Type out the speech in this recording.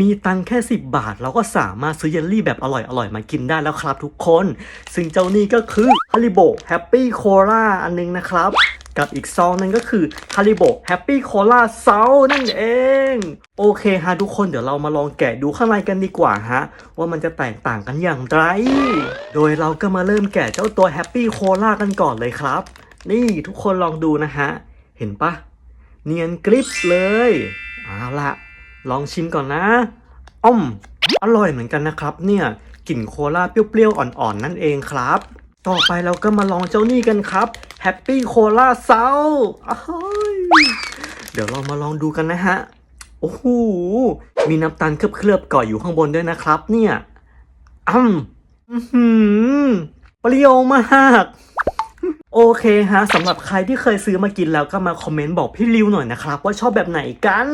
มีตังแค่ 10 บาท เราก็สามารถซื้อเยลลี่แบบอร่อยๆมากินได้แล้วครับทุกคน ซึ่งเจ้านี่ก็คือ Haribo Happy Cola อันนึงนะครับ กับอีกซองนึงก็คือ Haribo Happy Cola s o u นั่นเอง โอเคฮะทุกคนเดี๋ยวเรามาลองแกะดูข้างในกันดีกว่าฮะ ว่ามันจะแตกต่างกันอย่างไร โดยเราก็มาเริ่มแกะเจ้าตัว Happy Cola กันก่อนเลยครับ นี่ทุกคนลองดูนะฮะ เห็นปะเนียนกริบเลยเอาละ ลองชิมก่อนนะอ้อมอร่อยเหมือนกันนะครับเนี่ยกลิ่นโคลาเปรี้ยวๆอ่อนๆนั่นเองครับ ต่อไปเราก็มาลองเจ้านี่กันครับแฮปปี้โคลาเซาเดี๋ยวเรามาลองดูกันนะฮะโอ้โหมีน้ำตาลเคลือบๆกาะอยู่ข้างบนด้วยนะครับ เนี่ยอ้ำอื้อหือเปรี้ยวมากโอเคฮะสำหรับใครที่เคยซื้อมากินแล้วก็มาคอมเมนต์บอกพี่ริวหน่อยนะครับ ว่าชอบแบบไหนกัน